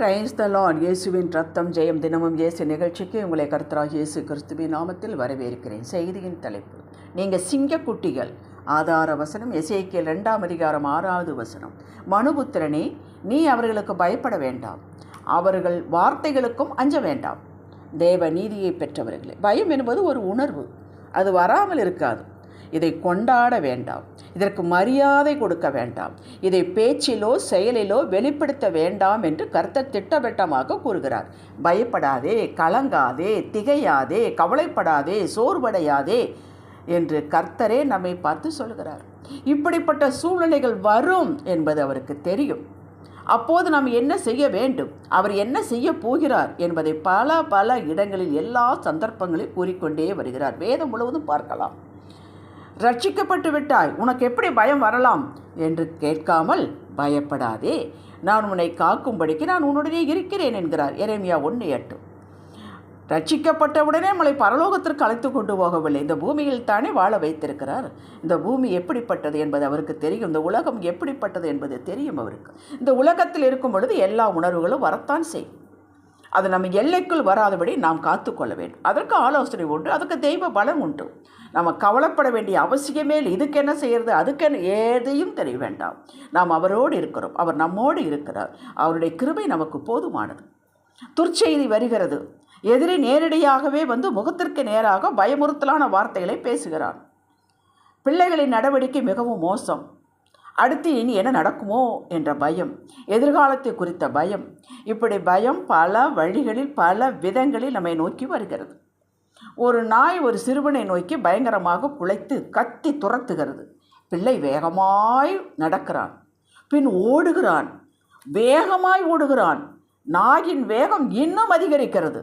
Praise the Lord இயேசுவின் ரத்தம் ஜெயம் தினமும் இயேசு நிகழ்ச்சிக்கு உங்களை கர்த்தராக இயேசு கிறிஸ்துவின் நாமத்தில் வரவேற்கிறேன். செய்தியின் தலைப்பு நீங்கள் சிங்கக்குட்டிகள். ஆதார வசனம் எசேக்கியல் ரெண்டாம் அதிகாரம் ஆறாவது வசனம். மனுபுத்திரனே நீ அவர்களுக்கு பயப்பட வேண்டாம். அவர்கள் வார்த்தைகளுக்கும் அஞ்ச வேண்டாம். தேவ நீதியை பெற்றவர்களே பயம் என்பது ஒரு உணர்வு. அது வராமல் இருக்காது. இதை கொண்டாட வேண்டாம். இதற்கு மரியாதை கொடுக்க வேண்டாம். இதை பேச்சிலோ செயலிலோ வெளிப்படுத்த வேண்டாம் என்று கர்த்தர் திட்டவட்டமாக கூறுகிறார். பயப்படாதே கலங்காதே திகையாதே கவலைப்படாதே சோர்வடையாதே என்று கர்த்தரே நம்மை பார்த்து சொல்கிறார். இப்படிப்பட்ட சூழ்நிலைகள் வரும் என்பது அவருக்கு தெரியும். அப்போது நாம் என்ன செய்ய வேண்டும்? அவர் என்ன செய்ய போகிறார் என்பதை பல பல இடங்களில் எல்லா சந்தர்ப்பங்களில் கூறிக்கொண்டே வருகிறார். வேதம் முழுவதும் பார்க்கலாம். ரட்சிக்கப்பட்டு விட்டாய் உனக்கு எப்படி பயம் வரலாம்? என்று கேட்காமல் பயப்படாதே. நான் உன்னை காக்கும்படிக்கு நான் உன்னுடனே இருக்கிறேன் என்கிறார். எரேமியா ஒன்று எட்டு. ரட்சிக்கப்பட்டவுடனே நம்மளை பரலோகத்திற்கு அழைத்து கொண்டு போகவில்லை. இந்த பூமியில் தானே வாழ வைத்திருக்கிறார். இந்த பூமி எப்படிப்பட்டது என்பது அவருக்கு தெரியும். இந்த உலகம் எப்படிப்பட்டது என்பது தெரியும் அவருக்கு. இந்த உலகத்தில் இருக்கும் பொழுது எல்லா உணர்வுகளும் வரத்தான் செய்யும். அது நம்ம எல்லைக்குள் வராதபடி நாம் காத்துக்கொள்ள வேண்டும். அதற்கு ஆலோசனை உண்டு அதுக்கு தெய்வ பலம் உண்டு. நம்ம கவலைப்பட வேண்டிய அவசியமே இல்லை. இதுக்கு என்ன செய்கிறது அதுக்கு என்ன? ஏதையும் தெரிய வேண்டாம். நாம் அவரோடு இருக்கிறோம். அவர் நம்மோடு இருக்கிறார். அவருடைய கிருபை நமக்கு போதுமானது. துர்ச்செய்தி வருகிறது. எதிரி நேரடியாகவே வந்து முகத்திற்கு நேராக பயமுறுத்தலான வார்த்தைகளை பேசுகிறான். பிள்ளைகளின் நடவடிக்கை மிகவும் மோசம். அடுத்து இனி என்ன நடக்குமோ என்ற பயம் எதிர்காலத்தை குறித்த பயம். இப்படி பயம் பல வழிகளில் பல விதங்களில் நம்மை நோக்கி வருகிறது. ஒரு நாய் ஒரு சிறுவனை நோக்கி பயங்கரமாக குலைத்து கத்தி துரத்துகிறது. பிள்ளை வேகமாய் நடக்கிறான். பின் ஓடுகிறான். வேகமாய் ஓடுகிறான். நாயின் வேகம் இன்னும் அதிகரிக்கிறது.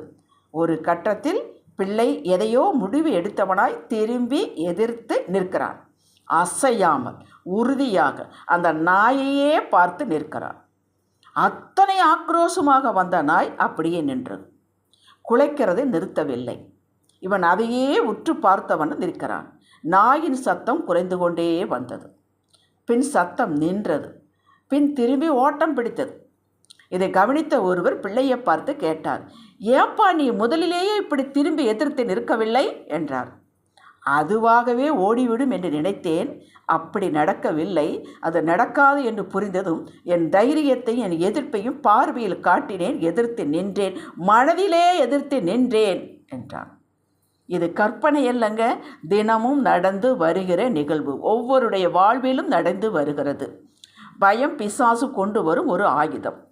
ஒரு கட்டத்தில் பிள்ளை எதையோ முடிவு எடுத்தவனாய் திரும்பி எதிர்த்து நிற்கிறான். அசையாமல் உறுதியாக அந்த நாயையே பார்த்து நிற்கிறான் அத்தனை ஆக்ரோஷமாக வந்த நாய் அப்படியே நின்றது. குலைக்கிறதை நிறுத்தவில்லை. இவன் அதையே உற்று பார்த்தவன் நிற்கிறான். நாயின் சத்தம் குறைந்து கொண்டே வந்தது. பின் சத்தம் நின்றது. பின் திரும்பி ஓட்டம் பிடித்தது. இதை கவனித்த ஒருவர் பிள்ளையை பார்த்து கேட்டார் ஏப்பா நீ முதலிலேயே இப்படி திரும்பி எதிர்த்து நிற்கவில்லை? என்றார். அதுவாகவே ஓடிவிடும் என்று நினைத்தேன். அப்படி நடக்கவில்லை. அது நடக்காது என்று புரிந்ததும் என் தைரியத்தையும் என் எதிர்ப்பையும் பார்வையில் காட்டினேன். எதிர்த்து நின்றேன். மனதிலே எதிர்த்து நின்றேன் என்றான். இது கற்பனை அல்லங்க. தினமும் நடந்து வருகிற நிகழ்வு. ஒவ்வொருடைய வாழ்விலும் நடந்து வருகிறது. பயம் பிசாசு கொண்டு வரும் ஒரு ஆயுதம்.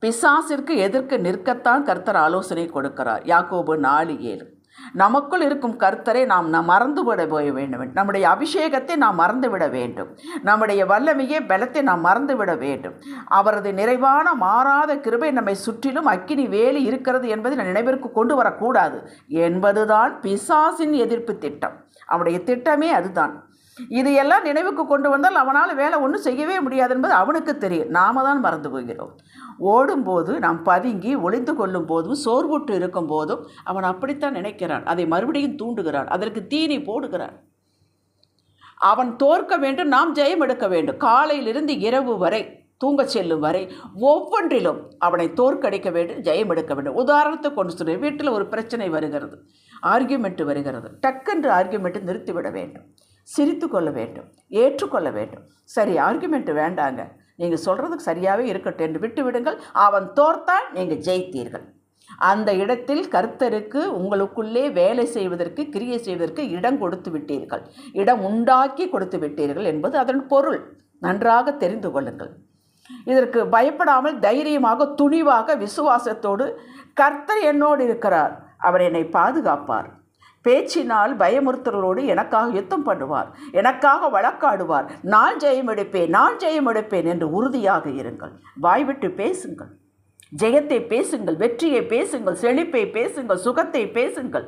பிசாசிற்கு எதிர்க்க நிற்கத்தான் கர்த்தர் ஆலோசனை கொடுக்கிறார். யாக்கோபு நாலு ஏழு. நமக்குள் இருக்கும் கர்த்தரை நாம் மறந்துவிட போய வேண்டும். நம்முடைய அபிஷேகத்தை நாம் மறந்துவிட வேண்டும். நம்முடைய வல்லமையை பலத்தை நாம் மறந்துவிட வேண்டும். அவரது நிறைவான மாறாத கிருபை நம்மை சுற்றிலும் அக்கினி வேலி இருக்கிறது என்பதை நினைவிற்கு கொண்டு வரக்கூடாது. என்பதுதான் பிசாசின் எதிர்ப்பு திட்டம். அவனுடைய திட்டமே அதுதான். இது எல்லாம் நினைவுக்கு கொண்டு வந்தால் அவனால் வேலை ஒன்றும் செய்யவே முடியாது என்பது அவனுக்கு தெரியும். நாம தான் மறந்து போகிறோம். ஓடும்போது நாம் பதுங்கி ஒளிந்து கொள்ளும் போதும் சோர்வுட்டு இருக்கும் போதும் அவன் அப்படித்தான் நினைக்கிறான். அதை மறுபடியும் தூண்டுகிறான். அதற்கு தீனி போடுகிறான். அவன் தோற்க வேண்டும் நாம் ஜெயம் எடுக்க வேண்டும். காலையிலிருந்து இரவு வரை தூங்கச் செல்லும் வரை ஒவ்வொன்றிலும் அவனை தோற்கடிக்க வேண்டும் ஜெயம் எடுக்க வேண்டும். உதாரணத்தை கொண்டு சொல்கிறேன் வீட்டில் ஒரு பிரச்சனை வருகிறது. ஆர்கியூமெண்ட் வருகிறது. டக்கென்று ஆர்கியூமெண்ட்டு நிறுத்திவிட வேண்டும். சிரித்து கொள்ள வேண்டும் ஏற்றுக்கொள்ள வேண்டும். சரி ஆர்குமெண்ட் வேண்டாங்க. நீங்கள் சொல்கிறதுக்கு சரியாகவே இருக்கட்டும் என்று விட்டு விடுங்கள். அவன் தோர்த்தால் நீங்கள் ஜெயித்தீர்கள். அந்த இடத்தில் கர்த்தருக்கு உங்களுக்குள்ளே வேலை செய்வதற்கு கிரியை செய்வதற்கு இடம் கொடுத்து விட்டீர்கள். இடம் உண்டாக்கி கொடுத்து விட்டீர்கள் என்பது அதன் பொருள். நன்றாக தெரிந்து கொள்ளுங்கள். இதற்கு பயப்படாமல் தைரியமாக துணிவாக விசுவாசத்தோடு கர்த்தர் என்னோடு இருக்கிறார். அவர் என்னை பாதுகாப்பார். பேச்சினால் பயமுறுத்தலோடு எனக்காக யுத்தம் பண்ணுவார். எனக்காக வழக்காடுவார். நான் ஜெயம் எடுப்பேன் நான் ஜெயம் எடுப்பேன் என்று உறுதியாக இருங்கள். வாய்விட்டு பேசுங்கள். ஜெயத்தை பேசுங்கள் வெற்றியை பேசுங்கள் செழிப்பை பேசுங்கள் சுகத்தை பேசுங்கள்.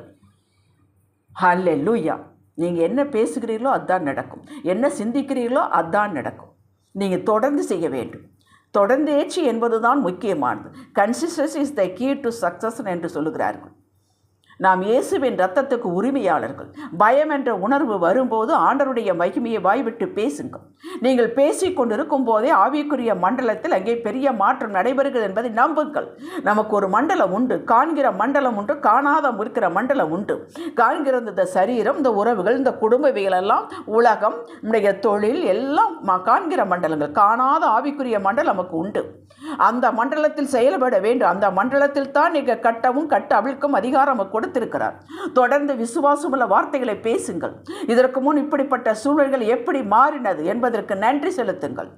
ஹல்லே லூயா நீங்கள் என்ன பேசுகிறீர்களோ அதுதான் நடக்கும். என்ன சிந்திக்கிறீர்களோ அதுதான் நடக்கும். நீங்கள் தொடர்ந்து செய்ய வேண்டும். தொடர்ந்து என்பது தான் முக்கியமானது. Consistency is the key to success என்று சொல்லுகிறார்கள். நாம் இயேசுவின் ரத்தத்துக்கு உரிமையாளர்கள். பயம் என்ற உணர்வு வரும்போது ஆண்டருடைய மகிமையை வாய்விட்டு பேசுங்கள். நீங்கள் பேசிக் கொண்டிருக்கும் போதே ஆவிக்குரிய மண்டலத்தில் அங்கே பெரிய மாற்றம் நடைபெறுகிறது என்பதை நம்புங்கள். நமக்கு ஒரு மண்டலம் உண்டு காண்கிற மண்டலம் உண்டு காணாத இருக்கிற மண்டலம் உண்டு. காண்கிற இந்த சரீரம் இந்த உறவுகள் இந்த குடும்பவிகள் எல்லாம் உலகம் நம்முடைய தொழில் எல்லாம் காண்கிற மண்டலங்கள். காணாத ஆவிக்குரிய மண்டலம் நமக்கு உண்டு. அந்த மண்டலத்தில் செயல்பட வேண்டும். அந்த மண்டலத்தில் தான் நீங்கள் கட்டவும் கட்ட அவிழ்க்கும் அதிகாரம் நமக்கு கொடுத்திருக்கிறார். தொடர்ந்து விசுவாசமுள்ள வார்த்தைகளை பேசுங்கள். இதற்கு முன் இப்படிப்பட்ட சூழல்கள் எப்படி மாறினது என்பதற்கு நன்றி செலுத்துங்கள்.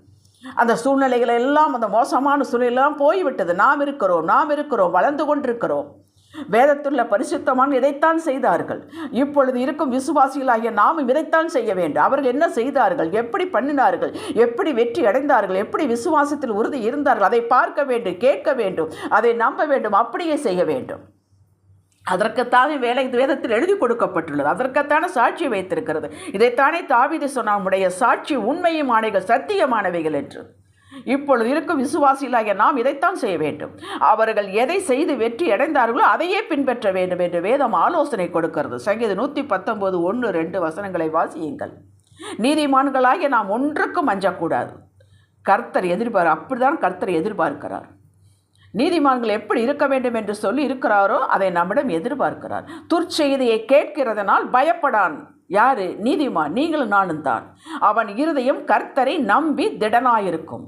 அந்த சூழ்நிலைகள் எல்லாம் அந்த மோசமான சூழ்நிலையெல்லாம் போய்விட்டது. நாம் இருக்கிறோம் நாம் இருக்கிறோம் வளர்ந்து கொண்டிருக்கிறோம். வேதத்துள்ள பரிசுத்தமான இதைத்தான் செய்தார்கள். இப்பொழுது இருக்கும் விசுவாசிகளாகிய நாமும் இதைத்தான் செய்ய வேண்டும். அவர்கள் என்ன செய்தார்கள்? எப்படி பண்ணினார்கள்? எப்படி வெற்றி அடைந்தார்கள்? எப்படி விசுவாசத்தில் உறுதி இருந்தார்கள்? அதை பார்க்க வேண்டும் கேட்க வேண்டும் அதை நம்ப வேண்டும் அப்படியே செய்ய வேண்டும். அதற்குத்தானே வேலை வேதத்தில் எழுதி கொடுக்கப்பட்டுள்ளது. அதற்குத்தான சாட்சி வைத்திருக்கிறது. இதைத்தானே தாவித சொன்ன உடைய சாட்சி உண்மையுமானவைகள் சத்தியமானவைகள் என்று. இப்பொழுது இருக்கும் விசுவாசிகளாகிய நாம் இதைத்தான் செய்ய வேண்டும். அவர்கள் எதை செய்து வெற்றி அடைந்தார்களோ அதையே பின்பற்ற வேண்டும் என்று வேதம் ஆலோசனை கொடுக்கிறது. சங்கீத நூற்றி பத்தொன்பது ஒன்று ரெண்டு வசனங்களை வாசியுங்கள். நீதிமான்களாகிய நாம் ஒன்றுக்கும் அஞ்சக்கூடாது. கர்த்தர் எதிர்பார் அப்படிதான் கர்த்தர் எதிர்பார்க்கிறார். நீதிமான்கள் எப்படி இருக்க வேண்டும் என்று சொல்லி இருக்கிறாரோ அதை நம்மிடம் எதிர்பார்க்கிறார். துர்ச்செய்தியை கேட்கிறதனால் பயப்படான். யாரு? நீதிமான். நீங்களும் நானும் தான். அவன் இருதயம் கர்த்தரை நம்பி திடனாயிருக்கும்.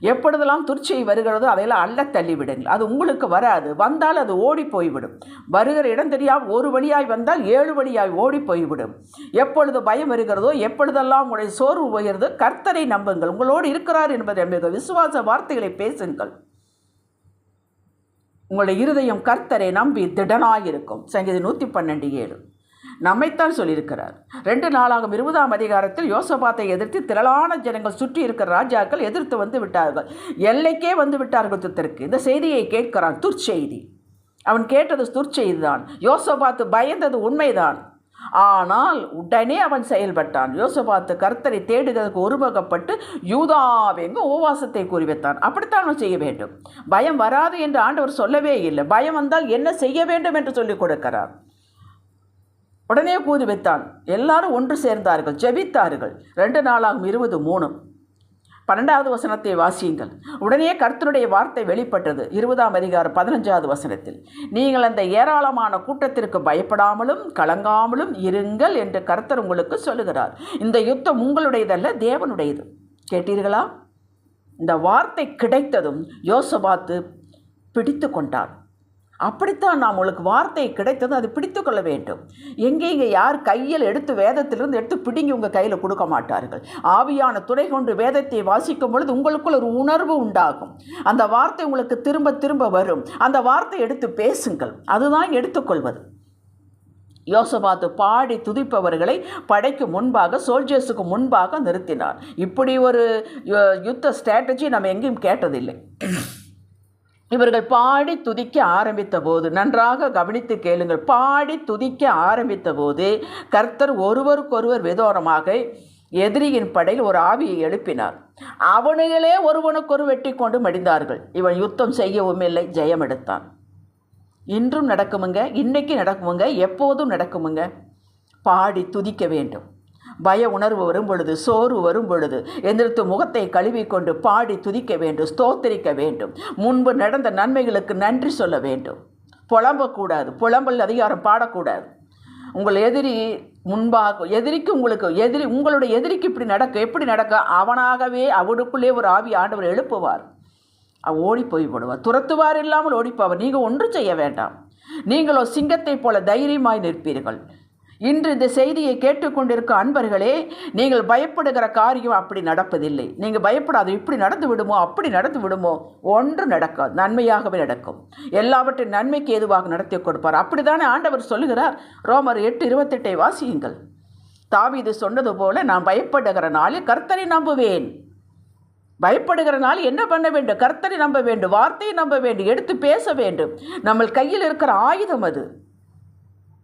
எப்பொழுதெல்லாம் துர்ச்செய் வருகிறதோ அதையெல்லாம் அள்ள தள்ளிவிடுங்கள். அது உங்களுக்கு வராது. வந்தால் அது ஓடி போய்விடும். வருகிற இடம் தெரியாமல் ஒரு வழியாய் வந்தால் ஏழு வழியாய் ஓடி போய்விடும். எப்பொழுது பயம் வருகிறதோ எப்பொழுதெல்லாம் உங்களுடைய சோர்வு போகிறதோ கர்த்தரை நம்புங்கள். உங்களோடு இருக்கிறார் என்பதை நம்புங்கள். விசுவாச வார்த்தைகளை பேசுங்கள். உங்களுடைய இருதயம் கர்த்தரை நம்பி திடனாயிருக்கும். சங்கீதம் நூற்றி பன்னெண்டு ஏழு. நம்மைத்தான் சொல்லியிருக்கிறார். ரெண்டு நாளாகும் இருபதாம் அதிகாரத்தில் யோசபாத்தை எதிர்த்து திரளான ஜனங்கள் சுற்றி இருக்கிற ராஜாக்கள் எதிர்த்து வந்து விட்டார்கள். எல்லைக்கே வந்து விட்டார்கள் யுத்தத்திற்கு இந்த செய்தியை கேட்கிறான் துர்ச்செய்தி. அவன் கேட்டது துர்ச்செய்தி தான் யோசபாத்து பயந்தது உண்மைதான். ஆனால் உடனே அவன் செயல்பட்டான். யோசபாத்து கர்த்தரை தேடுகிறதுக்கு ஒருமுகப்பட்டு யூதாவெங்க உபவாசத்தை கூறி வைத்தான். அப்படித்தான் அவன் செய்ய வேண்டும். பயம் வராது என்று ஆண்டவர் சொல்லவே இல்லை. பயம் வந்தால் என்ன செய்ய வேண்டும் என்று சொல்லிக் கொடுக்கிறார். உடனே கூறி வைத்தான். எல்லாரும் ஒன்று சேர்ந்தார்கள் ஜெபித்தார்கள். ரெண்டு நாளாகும் இருபது மூணு. பன்னெண்டாவது வசனத்தை வாசியுங்கள். உடனே கர்த்தருடைய வார்த்தை வெளிப்பட்டது. இருபதாம் அதிகாரம் பதினஞ்சாவது வசனத்தில். நீங்கள் அந்த ஏராளமான கூட்டத்திற்கு பயப்படாமலும் கலங்காமலும் இருங்கள் என்று கர்த்தர் உங்களுக்கு சொல்லுகிறார். இந்த யுத்தம் உங்களுடையதல்ல தேவனுடையது. கேட்டீர்களா? இந்த வார்த்தை கிடைத்ததும் யோசபாத்து பிடித்து கொண்டார். அப்படித்தான் நாம் உங்களுக்கு வார்த்தை கிடைத்தது அது பிடித்து கொள்ள வேண்டும். எங்கே இங்கே யார் கையில் எடுத்து வேதத்திலிருந்து எடுத்து பிடுங்கி உங்கள் கையில் கொடுக்க மாட்டார்கள். ஆவியான துணை கொண்டு வேதத்தை வாசிக்கும் பொழுது உங்களுக்குள் ஒரு உணர்வு உண்டாகும். அந்த வார்த்தை உங்களுக்கு திரும்ப திரும்ப வரும். அந்த வார்த்தை எடுத்து பேசுங்கள். அதுதான் எடுத்துக்கொள்வது யோசபாத்து பாடி துதிப்பவர்களை படைக்கு முன்பாக சோல்ஜர்ஸுக்கு முன்பாக நிறுத்தினார். இப்படி ஒரு யு- யுத்த ஸ்ட்ராட்டஜி நம்ம எங்கேயும் கேட்டதில்லை. இவர்கள் பாடி துதிக்க ஆரம்பித்த போது நன்றாக கவனித்து கேளுங்கள். பாடி துதிக்க ஆரம்பித்த போது கர்த்தர் ஒருவருக்கொருவர் விதோரமாக எதிரியின் படையில் ஒரு ஆவியை எழுப்பினார். அவனுங்களே ஒருவனுக்கொரு வெட்டி கொண்டு மடிந்தார்கள். இவன் யுத்தம் செய்யவும் இல்லை ஜெயம் எடுத்தான். இன்றும் நடக்குமுங்க இன்னைக்கு நடக்குமுங்க எப்போதும் நடக்குமுங்க. பாடி துதிக்க வேண்டும். பய உணர்வு வரும் பொழுது சோர்வு வரும் பொழுது எந்திரத்து முகத்தை கழுவிக்கொண்டு பாடி துதிக்க வேண்டும் ஸ்தோத்திரிக்க வேண்டும். முன்பு நடந்த நன்மைகளுக்கு நன்றி சொல்ல வேண்டும். புலம்பக்கூடாது. புலம்பல் அதிகாரம் பாடக்கூடாது. உங்கள் எதிரி முன்பாக எதிரிக்கு உங்களுக்கு எதிரி உங்களுடைய எதிரிக்கு இப்படி நடக்க எப்படி நடக்க? அவனாகவே அவனுக்குள்ளே ஒரு ஆவி ஆண்டவர் எழுப்புவார். அவன் ஓடி போய் விடுவார் துரத்துவார் இல்லாமல் ஓடிப்போவார் நீங்கள் ஒன்றும் செய்ய வேண்டாம். நீங்களோ சிங்கத்தைப் போல தைரியமாய் நிற்பீர்கள். இன்று இந்த செய்தியை கேட்டுக்கொண்டிருக்க அன்பர்களே நீங்கள் பயப்படுகிற காரியம் அப்படி நடப்பதில்லை. நீங்கள் பயப்படாது இப்படி நடந்து விடுமோ அப்படி நடந்து விடுமோ ஒன்று நடக்காது நன்மையாகவே நடக்கும். எல்லாவற்றையும் நன்மைக்கு ஏதுவாக நடத்தி கொடுப்பார். அப்படித்தானே ஆண்டவர் சொல்லுகிறார்? ரோமர் எட்டு இருபத்தெட்டை வாசியுங்கள். தாவீது சொன்னது போல நான் பயப்படுகிற நாளில் கர்த்தரை நம்புவேன். பயப்படுகிற நாள் என்ன பண்ண வேண்டும்? கர்த்தரை நம்ப வேண்டும் வார்த்தையை நம்ப வேண்டும் எடுத்து பேச வேண்டும். நம்ம கையில் இருக்கிற ஆயுதம் அது.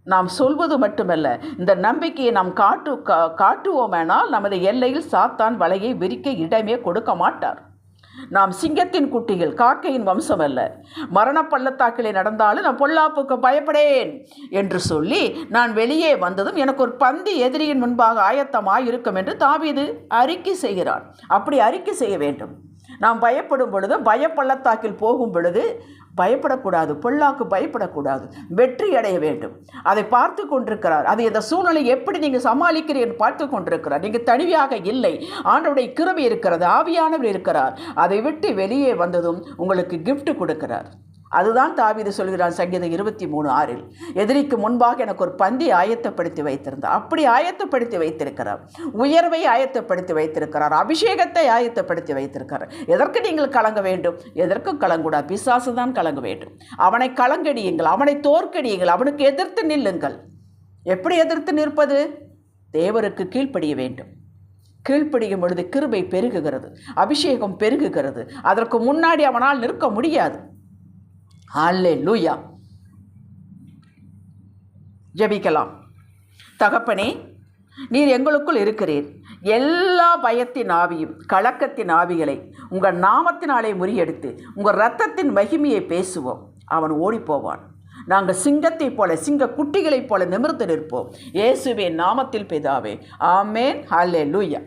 நாம் சொல்வது மட்டுமல்ல இந்த நம்பிக்கையை நாம் காட்டு கா காட்டுவோமேனால் நமது எல்லையில் சாத்தான் வலையை விரிக்க இடமே கொடுக்க மாட்டார். நாம் சிங்கத்தின் குட்டிகள் காக்கையின் வம்சம் அல்ல மரண பள்ளத்தாக்கிலே நடந்தாலும் நான் பொல்லாப்புக்கு பயப்படேன் என்று சொல்லி நான் வெளியே வந்ததும் எனக்கு ஒரு பந்தி எதிரியின் முன்பாக ஆயத்தமாக இருக்கும் என்று தாவீது அறிக்கை செய்கிறான். அப்படி அறிக்கை செய்ய வேண்டும். நாம் பயப்படும் பொழுது பயப்பள்ளத்தாக்கில் போகும் பொழுது பயப்படக்கூடாது பொல்லாக்கு பயப்படக்கூடாது வெற்றி அடைய வேண்டும். அதை பார்த்து கொண்டிருக்கிறார். அது இந்த சூழ்நிலை எப்படி நீங்கள் சமாளிக்கிறீர்கள் பார்த்து கொண்டிருக்கிறார். நீங்கள் தனியாக இல்லை. ஆண்டவுடைய கிருமி இருக்கிறது ஆவியானவர் இருக்கிறார். அதை விட்டு வெளியே வந்ததும் உங்களுக்கு கிஃப்ட் கொடுக்கிறார். அதுதான் தாவீது சொல்கிறான் சங்கீதம் இருபத்தி மூணு ஆறில். எதிரிக்கு முன்பாக எனக்கு ஒரு பந்தி ஆயத்தப்படுத்தி வைத்திருந்தார் அப்படி ஆயத்தப்படுத்தி வைத்திருக்கிறார். உயர்வை ஆயத்தப்படுத்தி வைத்திருக்கிறார். அபிஷேகத்தை ஆயத்தப்படுத்தி வைத்திருக்கிறார். எதற்கு நீங்கள் கலங்க வேண்டும்? எதற்கும் கலங்கூடாது. பிசாசு தான் கலங்க வேண்டும். அவனை கலங்கடியுங்கள். அவனை தோற்கடியுங்கள். அவனுக்கு எதிர்த்து நில்லுங்கள். எப்படி எதிர்த்து நிற்பது? தேவருக்கு கீழ்ப்படிய வேண்டும். கீழ்ப்படியும் பொழுது கிருபை பெருகுகிறது. அபிஷேகம் பெருகுகிறது. அதற்கு முன்னாடி அவனால் நிற்க முடியாது. ஹாலே லூயா ஜெபிக்கலாம். தகப்பனே நீர் எங்களுக்குள் இருக்கிறீர். எல்லா பயத்தின் ஆவியும் கலக்கத்தின் ஆவிகளை உங்கள் நாமத்தினாலே முறியெடுத்து உங்கள் ரத்தத்தின் மகிமையை பேசுவோம். அவன் ஓடிப்போவான். நாங்கள் சிங்கத்தைப் போல சிங்க குட்டிகளைப் போல நிமிர்ந்து நிற்போம். இயேசுவின் நாமத்தில் பிதாவே ஆமேன் ஹல்லே லூயா